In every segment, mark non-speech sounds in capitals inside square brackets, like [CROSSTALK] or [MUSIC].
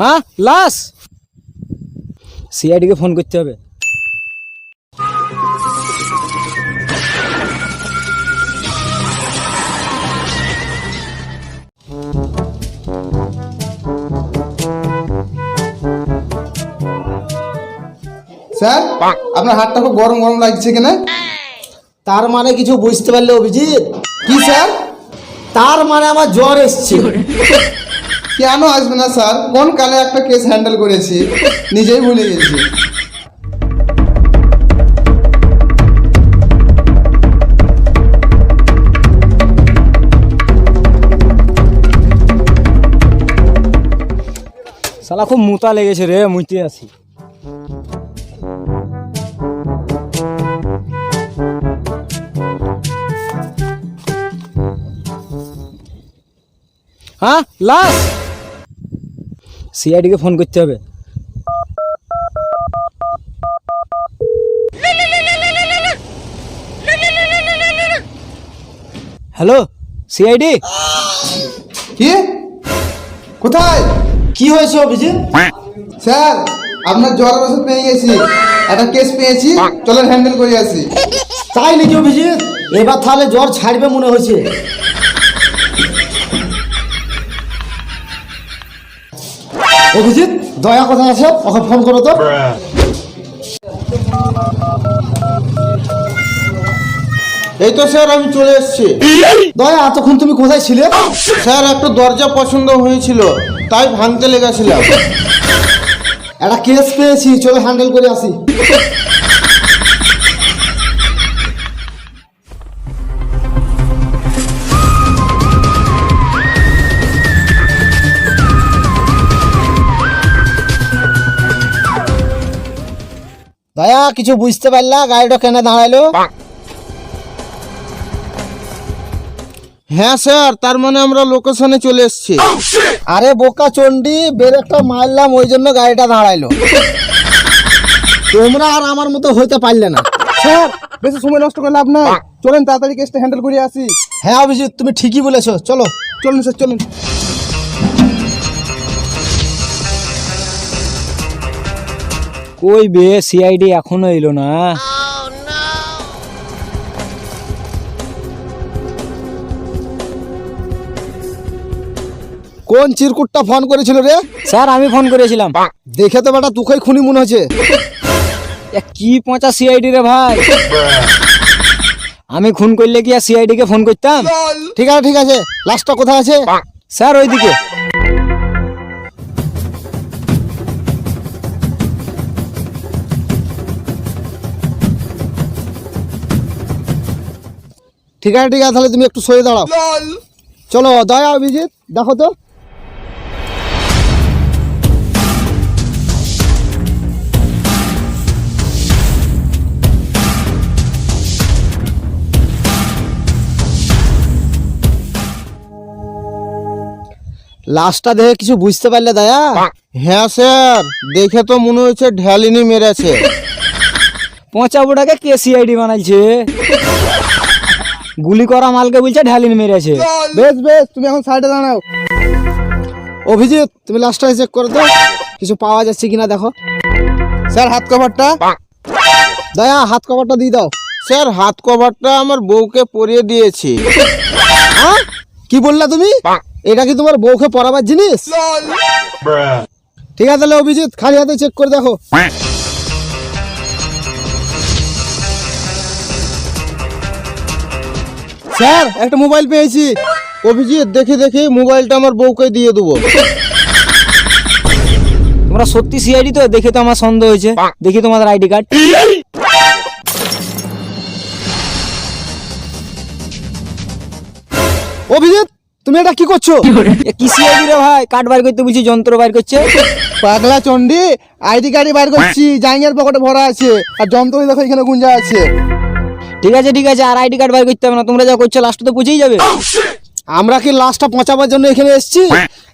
হ্যাঁ লাশ সিআইডিকে ফোন করতে হবে। স্যার, আপনার হাতটা খুব গরম গরম লাগছে কেন? তার মানে কিছু বুঝতে পারলে অভিজিৎ? কি, স্যার? তার মানে আমার জ্বর এসছে। কেন আসবে না, স্যার? কোন কালে একটা কেস হ্যান্ডেল করেছি? নিজেই ভুলে গেছি। শালা খুব মুতা লেগেছে রে মুইতে আসি হ্যাঁ লাশ? সিআইডিকে ফোন করতে হবে। Hello CID? কি? কোথায়? কি হয়েছে অভিজিৎ? স্যার আপনার জ্বর ওষুধ পেয়ে গেছি। একটা কেস পেয়েছি চলেন হ্যান্ডেল করে আসি। তাই নাকি অভিজিৎ? এবার তাহলে জ্বর ছাড়বে মনে হয়েছে। অভিজিৎ দয়া কথা আছে ওকে ফোন করো তো। এই তো স্যার আমি চলে এসেছি। দয়া এতক্ষণ তুমি কোথায় ছিলে? স্যার একটা দরজা পছন্দ হয়েছিল তাই ভাঙতে লেগেছিলাম। একটা কেস পেয়েছি চলে হ্যান্ডেল করে আসি। দয়া কিছু বুঝতে পারলা? গাড়িটা কেন দাঁড়াইলো? হ্যাঁ স্যার তার মানে আমরা লোকেশনে চলে এসেছি। আরে বোকা চন্ডি ব্রেকটা মারলাম ওই জন্য গাড়িটা দাঁড়াইলো। তোমরা আর আমার মতো হইতে পারলে না। স্যার বেশি সময় নষ্ট করে লাভ নাই। চলেন তাড়াতাড়ি কেসটা হ্যান্ডেল করে আসি। হ্যাঁ অভিজিৎ তুমি ঠিকই বলেছ। চলো। চলুন স্যার চলুন। কই বে সিআইডি এখনও এলো না। কোন চিরকুটটা ফোন করেছিল রে? স্যার আমি ফোন করেছিলাম। দেখে তো বেটা তুকই খুনি মনে হচ্ছে। এ কি পচা সিআইডি রে ভাই? আমি খুন করলে কি আর সিআইডি কে ফোন করতাম? ঠিক আছে ঠিক আছে। লাস্টটা কোথায় আছে? স্যার ওইদিকে। ঠিক আছে ঠিক আছে তাহলে তুমি একটু সরে দাঁড়াও। চলো দয়া অভিজিৎ দেখো তো। লাস্টটা দেখে কিছু বুঝতে পারলে দয়া? হ্যাঁ স্যার দেখে তো মনে হচ্ছে ঢ্যালিনি মেরেছে। পচা বুড়াকে কে সিআইডি বানাইছে। গুলি করা মালকে বলছে ঢালিন মেরেছে। বেশ বেশ তুমি এখন সাইডে দাঁড়াও। অভিজিৎ তুমি লাস্টটা চেক করো তো কিছু পাওয়া যাচ্ছে কিনা দেখো। স্যার হাত কভারটা দয়া হাত কভারটা দিয়ে দাও। স্যার হাত কভারটা আমার বউকে পরিয়ে দিয়েছি। হ্যাঁ? কি বললা তুমি? এটা কি তোমার বউকে পরাবার জিনিস? ঠিক আছে তাহলে অভিজিৎ খালি হাতে চেক করে দেখো। স্যার একটা মোবাইল পেয়েছি। অভিজিৎ দেখে দেখে মোবাইলটা আমার বউকে দিয়ে দেবো। তোমরা সত্যি সিআইডি তো? দেখে তো আমার সন্দেহ হয়েছে। দেখি তোমাদের আইডি কার্ড অভিজিৎ তুমি এটা কি করছ? এ কি সিআইডি রে ভাই? কার্ড বার করতে বলছি যন্ত্র বার করছে। পাগলা চন্ডি আইডি কার্ডই বার করছি। জাঙ্গিয়ার পকেটে ভরা আছে। আর যন্ত্র দেখো এখানে গুঞ্জা আছে। ঠিক আছে ঠিক আছে আর আইডি কার্ড বার করতে হবে না তোমরা যা করছ লাস্ট তো পৌঁছেই যাবে। আমরা কি লাস্টটা পচাবার জন্য এখানে এসেছি?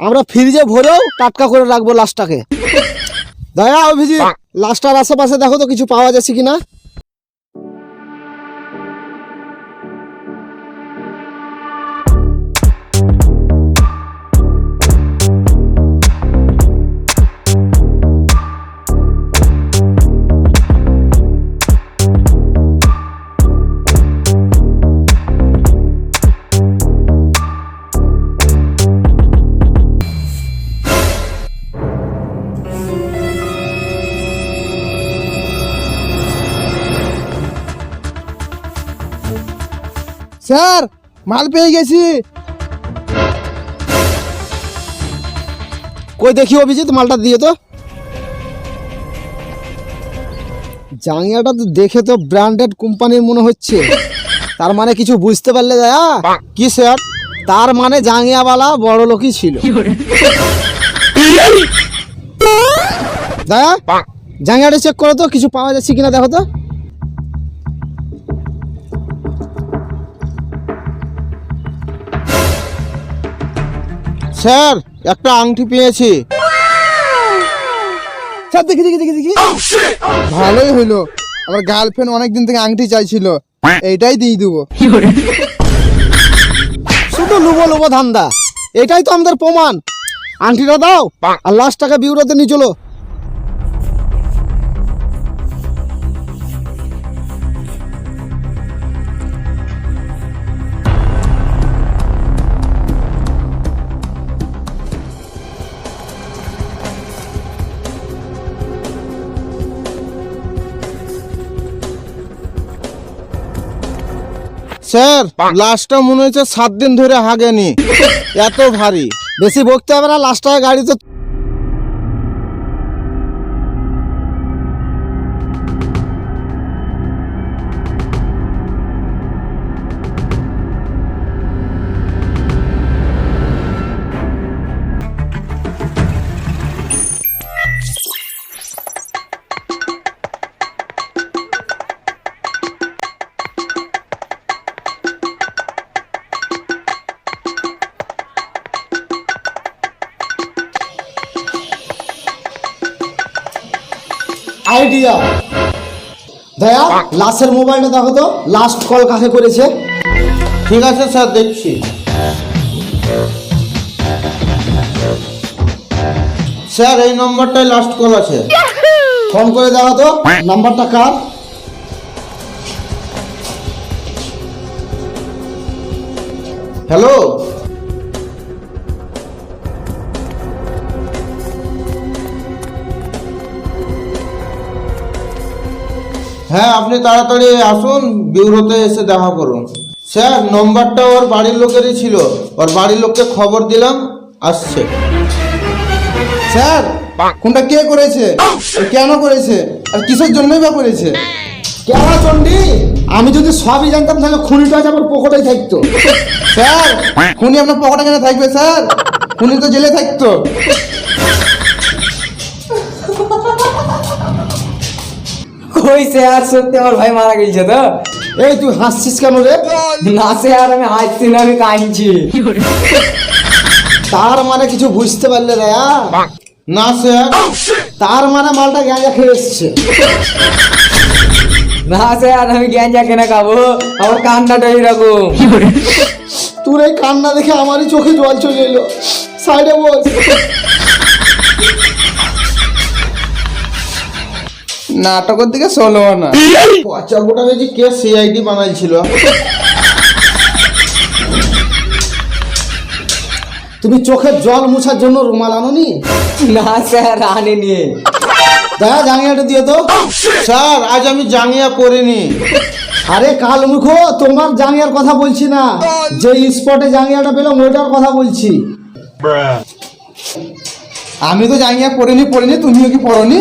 আমরা ফ্রিজে ভরেও টাটকা করে রাখব লাশটাকে [LAUGHS] দয়া অভিজিৎ লাশটার আশেপাশে দেখো তো কিছু পাওয়া যাচ্ছে কিনা। স্যার, মাল পেয়ে গেছি। কই দেখি অভিজিৎ, মালটা দিয়ে তো। জাঙ্গিয়াটা তো দেখে তো ব্র্যান্ডেড কোম্পানির মনে হচ্ছে। তার মানে কিছু বুঝতে পারলে দয়া কি স্যার? তার মানে জাঙ্গিয়াওয়ালা বড় লোকই ছিল। দয়া জাঙ্গিয়াটা চেক করো তো, কিছু পাওয়া যাচ্ছে কিনা দেখো তো। স্যার, একটা আংটি পেয়েছি। স্যার, দেখি দেখি দেখি দেখি। ভালোই হইল। আমার গার্লফ্রেন্ড অনেকদিন থেকে আংটি চাইছিল। এইটাই দিয়ে দেবো। শুধু লুবো লুবো ধান্দা। এটাই তো আমাদের প্রমাণ। আংটিটা দাও, আর লাস্ট টাকা বিউরোতে নিয়ে চলো। স্যার লাস্টটা মনে হচ্ছে সাত দিন ধরে হাগেনি। এত ভারী। বেশি বকতে হবে না লাস্ট টাকা গাড়িতে আইডিয়া দয়া লাস্টের মোবাইলটা দেখো তো লাস্ট কল কাকে করেছে? ঠিক আছে স্যার দেখছি। স্যার এই নম্বরটাই লাস্ট কল আছে। ফোন করে দেখো তো নাম্বারটা কার? হ্যালো? হ্যাঁ আপনি তাড়াতাড়ি আসুন বিউরোতে এসে দেখা করুন। স্যার নম্বরটা ওর বাড়ির লোকেরই ছিল। ওর বাড়ির লোককে খবর দিলাম আসছে। স্যার কোনটা কে করেছে? কেন করেছে? আর কিসের জন্যই বা করেছে? কেমন চন্ডি আমি যদি সবই জানতাম তাহলে খুনিটা আমার পকেটেই থাকতো। স্যার খুনি আপনার পকেটে কেন থাকবে স্যার? খুনি তো জেলে থাকতো। সে আর সত্যি আমার ভাই মারা গেছে তো। এই তুই হাসছিস কেন রে? না সে আর আমি হাসছি না আমি কাঁদছি। তার মানে কিছু বুঝতে পারলে রে? না স্যার তার মানে মালটা গাঁজা খেয়ে এসছে। না সে আর আমি গ্যাঞ্জা কেনে খাব আমার কান্নাটা এরকম তোর এই কান্না দেখে আমারই চোখে জল চলে এলো। সাইডে বস। নাটকের দিকে চলো না। পচা গোটা বেজি কে সিআইডি বানাইছিল? তুমি চোখের জল মুছার জন্য রুমাল আনোনি? না স্যার আনিনি। দয়া জাঙ্গিয়াটা দিয়ে তো স্যার আজ আমি জাঙ্গিয়া পরিনি আরে কাল মুখো তোমার জাঙ্গিয়ার কথা বলছি না। যে স্পটে জাঙ্গিয়াটা পেলাম ওইটার কথা বলছি। আমি তো জাঙ্গিয়া পরিনি পরিনি তুমিও কি পড়নি?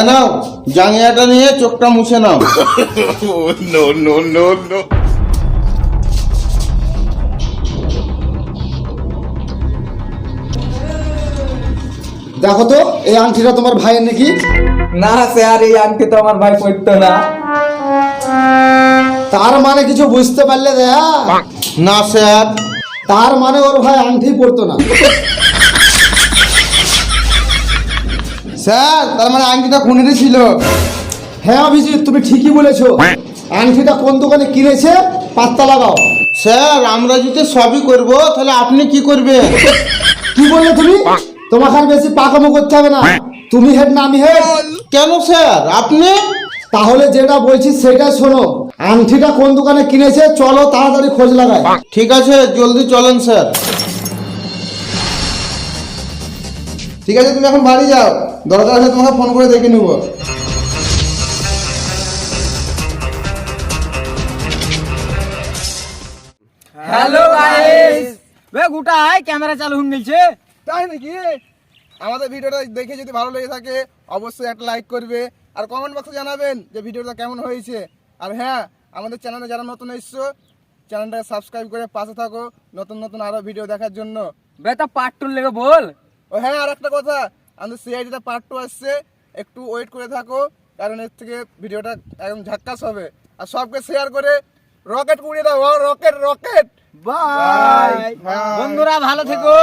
এ নাও জাঙ্গিয়াটা নিয়ে চোখটা মুছে নাও। দেখো তো এই আংটিটা তোমার ভাইয়ের নাকি? না স্যার এই আংটি তো আমার ভাই পড়তো না। তার মানে কিছু বুঝতে পারলে দয়া? না স্যার তার মানে ওর ভাই আংটি পড়তো না। স্যার, তার মানে আংটিটা ছিল। হ্যাঁ অভিজিৎ, তুমি ঠিকই আংটিটা কোন দোকানে কিনেছে? পাত্তা লাগাও স্যার, আমরা যদি সবই করব, তাহলে আপনি কি করবেন? কি বললে তুমি? তোমাকে আর বেশি পাকামো করতে হবে না। তুমি হেড না আমি হেড কেন, স্যার? আপনি? তাহলে যেটা বলছি, সেটা শোনো। আংটিটা কোন দোকানে কিনেছে? চলো, তাড়াতাড়ি খোঁজ লাগাই। ঠিক আছে, জলদি চলেন, স্যার। ঠিক আছে তুমি এখন বাড়ি যাও। দরকার হলে তোমাকে ফোন করে দেখে নেব। হ্যালো গাইস বে গুটা আয় ক্যামেরা চালু হয়ে গেছে। তাই নাকি? আমাদের ভিডিওটা দেখে যদি ভালো লেগে থাকে অবশ্যই একটা লাইক করবে। আর কমেন্ট বক্সে জানাবেন যে ভিডিওটা কেমন হয়েছে। আর হ্যাঁ আমাদের চ্যানেলে যারা নতুন এসছো চ্যানেলটাকে সাবস্ক্রাইব করে পাশে থাকো। নতুন নতুন আরও ভিডিও দেখার জন্য। বে তা পার্ট টু লেগে বল। ও হ্যাঁ আর একটা কথা আমাদের সিআইডিটা পার্ট টু আসছে। একটু ওয়েট করে থাকো কারণ এর থেকে ভিডিওটা একদম ঝাক্কাস হবে। আর সবকে শেয়ার করে রকেট উড়িয়ে দাও রকেট রকেট বাই বন্ধুরা ভালো থেকো।